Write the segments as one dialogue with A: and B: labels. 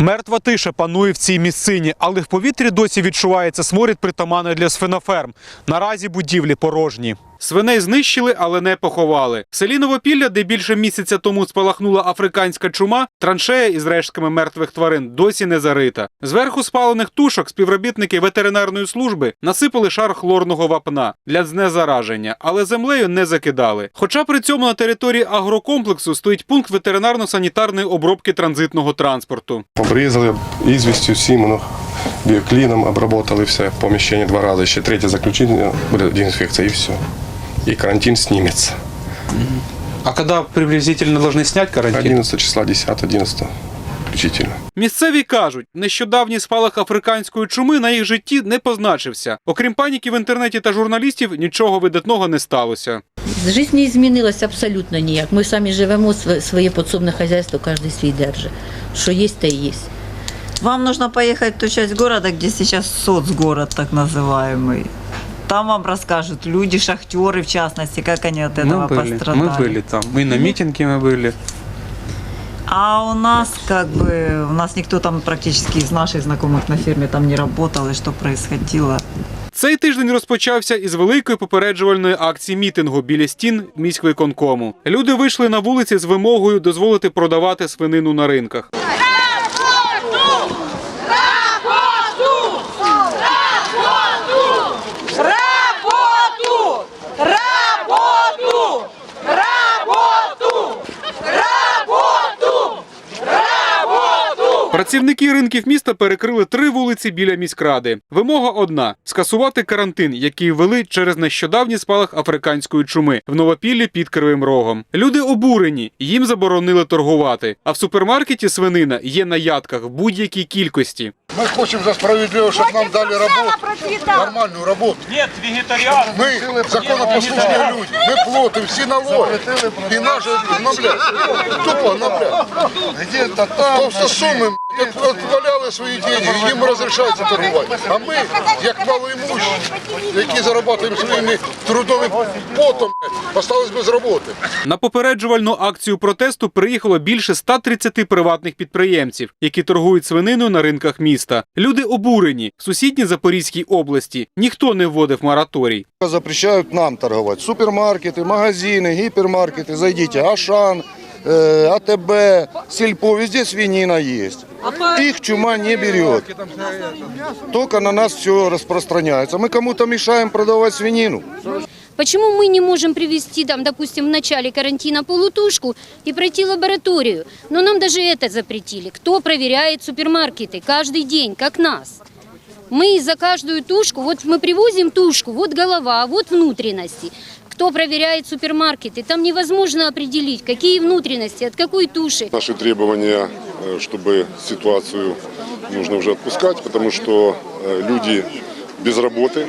A: Мертва тиша панує в цій місцині, але в повітрі досі відчувається сморід притаманний для свиноферм. Наразі будівлі порожні. Свиней знищили, але не поховали. В селі Новопілля, де більше місяця тому спалахнула африканська чума, траншея із рештками мертвих тварин досі не зарита. Зверху спалених тушок співробітники ветеринарної служби насипали шар хлорного вапна для знезараження, але землею не закидали. Хоча при цьому на території агрокомплексу стоїть пункт ветеринарно-санітарної обробки транзитного транспорту.
B: Обрізали ізвістю сімону, біокліном обработали все поміщення два рази. Ще третє заключення буде дезінфекція і все. І карантин зніметься.
A: А коли приблизительно повинні зняти карантин?
B: 11 числа, 10, 11 включительно.
A: Місцеві кажуть, нещодавній спалах африканської чуми на їх житті не позначився. Окрім паніки в інтернеті та журналістів, нічого видатного не сталося.
C: Жизнь не змінилась абсолютно ніяк. Ми самі живемо, св- своє підсобне хазяйство, кожен свій держить. Що є, те є.
D: Вам нужно поехать в ту часть города, где сейчас соцгород так называемый. Там вам расскажут люди, шахтеры в частности, как они от этого пострадали.
A: там. И на митинге мы были.
D: А у нас как бы, у нас никто там практически из наших знакомых на ферме там не работал, и что происходило.
A: Цей тиждень розпочався із великої попереджувальної акції мітингу біля стін міськвиконкому. Люди вийшли на вулиці з вимогою дозволити продавати свинину на ринках. Працівники ринків міста перекрили три вулиці біля міськради. Вимога одна скасувати карантин, який ввели через нещодавній спалах африканської чуми в Новопіллі під Кривим Рогом. Люди обурені, їм заборонили торгувати. А в супермаркеті свинина є на ядках в будь-якій кількості.
E: Мы хотим за справедливость, чтобы нам дали работу, нормальную работу. Нет, вегетариан. Мы законопослушные люди, мы платим все налоги. И наши гноблять, тупо гноблять. Где-то там. Толстосумы отваляли свої деньги, їм розрішається торгувати. А ми, як малоімущі, які заробляємо своїми трудовим потом, остались без роботи.
A: На попереджувальну акцію протесту приїхало більше 130 приватних підприємців, які торгують свининою на ринках міста. Люди обурені. В сусідній Запорізькій області ніхто не вводив мораторій.
F: Запрещают нам торговать. Супермаркеты, магазины, гипермаркеты. Зайдите, Ашан, э, АТБ, Сельпо, везде свинина есть. Их чума не берет. Только на нас все распространяется. Мы кому-то мешаем продавать свинину.
G: Почему мы не можем привезти, там, допустим, в начале карантина полутушку и пройти лабораторию? Но нам даже это запретили. Кто проверяет супермаркеты каждый день, как нас? Мы за каждую тушку, вот мы привозим тушку, вот голова, вот внутренности. Кто проверяет супермаркеты? Там невозможно определить, какие внутренности, от какой туши.
H: Наши требования, э, чтобы ситуацию нужно уже отпускать, потому что э, люди без работы,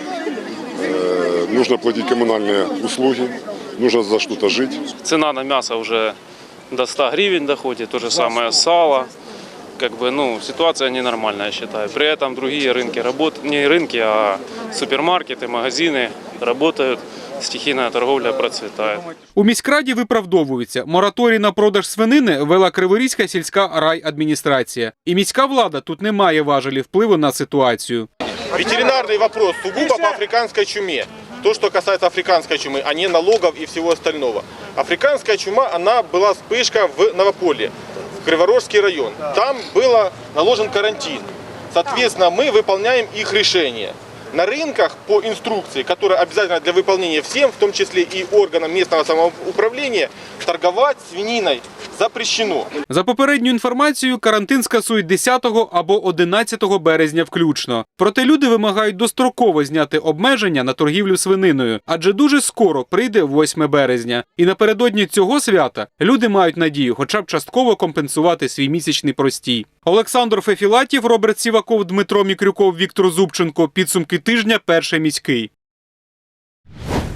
H: э, нужно платить коммунальные услуги, нужно за что-то жить.
I: Цена на мясо уже до 100 гривен доходит, то же самое сало. Как бы, ну, ситуация ненормальная, я считаю. При этом другие рынки работают, не рынки, а супермаркеты, магазины работают, стихийная торговля процветает.
A: У міськраді виправдовуються. Мораторій на продаж свинини вела Криворізька сільська райадміністрація. І міська влада тут не має важелі впливу на ситуацію.
J: Ветеринарный вопрос сугубо по африканской чуме. То, что касается африканской чумы, а не налогов и всего остального. Африканская чума, она была вспышка в Новополье, в Криворожский район. Там был наложен карантин. Соответственно, мы выполняем их решение. На рынках по инструкции, которая обязательно для выполнения всем, в том числе и органам местного самоуправления, торговать свининой запрещено.
A: За попередньою інформацією, карантин скасують 10 або 11 березня включно. Проте люди вимагають достроково зняти обмеження на торгівлю свининою, адже дуже скоро прийде 8 березня. І напередодні цього свята люди мають надію, хоча б частково компенсувати свій місячний простій. Олександр Фефілатів, Роберт Сіваков, Дмитро Мікрюков, Віктор Зубченко. Підсумки тижня. Перший міський.